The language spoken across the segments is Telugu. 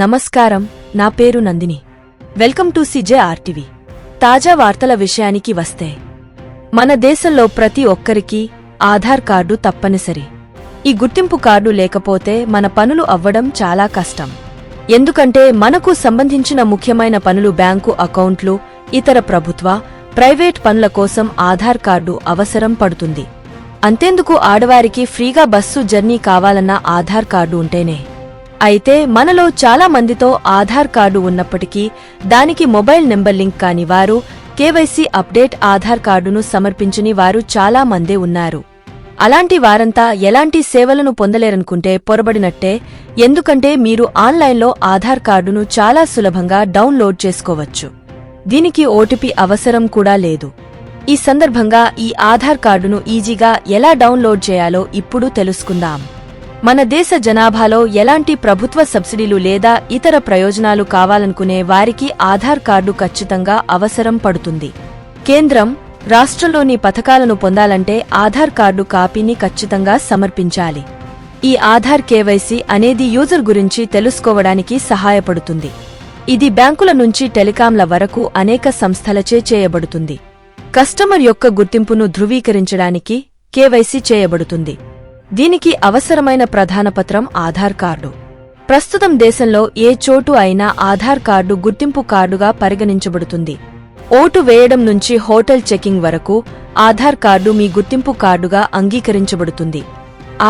నమస్కారం నా పేరు Nandini. Welcome to CJ RTV. తాజా వార్తల విషయానికి వస్తే మన దేశంలో ప్రతి ఒక్కరికి ఆధార్ కార్డు తప్పనిసరి. ఈ గుర్తింపు కార్డు లేకపోతే మన పనులు అవ్వడం చాలా కష్టం. ఎందుకంటే మనకు సంబంధించిన ముఖ్యమైన పనులు బ్యాంకు అకౌంట్లు ఇతర ప్రభుత్వ ప్రైవేట్ పనుల కోసం ఆధార్ కార్డు అవసరం పడుతుంది. అంతేందుకు ఆడవారికి ఫ్రీగా బస్సు జర్నీ కావాలన్న ఆధార్ కార్డు ఉంటేనే అయితే మనలో చాలా మందితో ఆధార్ కార్డు ఉన్నప్పటికీ దానికి మొబైల్ నెంబర్ లింక్ కాని వారు కేవైసీ అప్డేట్ ఆధార్ కార్డును సమర్పించని వారు చాలా మందే ఉన్నారు. అలాంటి వారంతా ఎలాంటి సేవలను పొందలేరనుకుంటే పొరబడినట్టే ఎందుకంటే మీరు ఆన్లైన్లో ఆధార్ కార్డును చాలా సులభంగా డౌన్లోడ్ చేసుకోవచ్చు. దీనికి ఓటీపీ అవసరం కూడా లేదు. ఈ సందర్భంగా ఈ ఆధార్ కార్డును ఈజీగా ఎలా డౌన్లోడ్ చేయాలో ఇప్పుడు తెలుసుకుందాం. మన దేశ జనాభాలో ఎలాంటి ప్రభుత్వ సబ్సిడీలు లేదా ఇతర ప్రయోజనాలు కావాలనుకునే వారికి ఆధార్ కార్డు ఖచ్చితంగా అవసరం పడుతుంది. కేంద్రం రాష్ట్రంలోని పథకాలను పొందాలంటే ఆధార్ కార్డు కాపీని ఖచ్చితంగా సమర్పించాలి. ఈ ఆధార్ కేవైసీ అనేది యూజర్ గురించి తెలుసుకోవడానికి సహాయపడుతుంది. ఇది బ్యాంకుల నుంచి టెలికాంల వరకు అనేక సంస్థలచే చేయబడుతుంది. కస్టమర్ యొక్క గుర్తింపును ధృవీకరించడానికి కేవైసీ చేయబడుతుంది. దీనికి అవసరమైన ప్రధాన పత్రం ఆధార్ కార్డు. ప్రస్తుతం దేశంలో ఏ చోటు అయినా ఆధార్ కార్డు గుర్తింపు కార్డుగా పరిగణించబడుతుంది. ఓటు వేయడం నుంచి హోటల్ చెకింగ్ వరకు ఆధార్ కార్డు మీ గుర్తింపు కార్డుగా అంగీకరించబడుతుంది.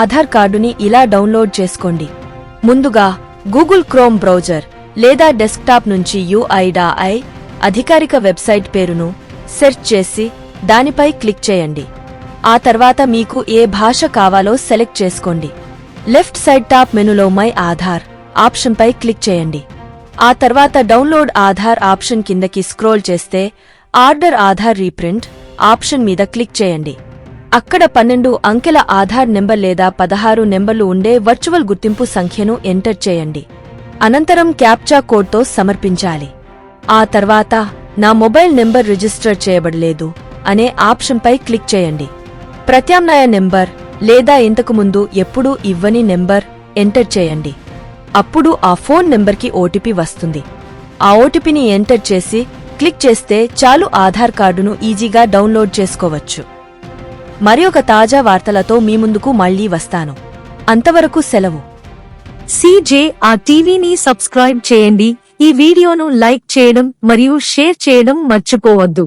ఆధార్ కార్డుని ఇలా డౌన్లోడ్ చేసుకోండి. ముందుగా గూగుల్ క్రోమ్ బ్రౌజర్ లేదా డెస్క్టాప్ నుంచి యుఐడాఐ అధికారిక వెబ్సైట్ పేరును సెర్చ్ చేసి దానిపై క్లిక్ చేయండి. ఆ తర్వాత మీకు ఏ భాష కావాలో సెలెక్ట్ చేసుకోండి. లెఫ్ట్ సైడ్ టాప్ మెనులో మై ఆధార్ ఆప్షన్పై క్లిక్ చేయండి. ఆ తర్వాత డౌన్లోడ్ ఆధార్ ఆప్షన్ కిందకి స్క్రోల్ చేస్తే ఆర్డర్ ఆధార్ రీప్రింట్ ఆప్షన్ మీద క్లిక్ చేయండి. అక్కడ పన్నెండు అంకెల ఆధార్ నెంబర్ లేదా పదహారు నెంబర్లు ఉండే వర్చువల్ గుర్తింపు సంఖ్యను ఎంటర్ చేయండి. అనంతరం క్యాప్చా కోడ్తో సమర్పించాలి. ఆ తర్వాత నా మొబైల్ నెంబర్ రిజిస్టర్ చేయబడలేదు అనే ఆప్షన్పై క్లిక్ చేయండి. ప్రత్యామ్నాయ నెంబర్ లేదా ఇంతకుముందు ఎప్పుడూ ఇవ్వని నెంబర్ ఎంటర్ చేయండి. అప్పుడు ఆ ఫోన్ నెంబర్కి ఓటీపీ వస్తుంది. ఆ ఓటీపీని ఎంటర్ చేసి క్లిక్ చేస్తే చాలు ఆధార్ కార్డును ఈజీగా డౌన్లోడ్ చేసుకోవచ్చు. మరి ఒక తాజా వార్తలతో మీ ముందుకు మళ్ళీ వస్తాను. అంతవరకు సెలవు. సీజే ఆ టీవీని సబ్స్క్రైబ్ చేయండి. ఈ వీడియోను లైక్ చేయడం మరియు షేర్ చేయడం మర్చిపోవద్దు.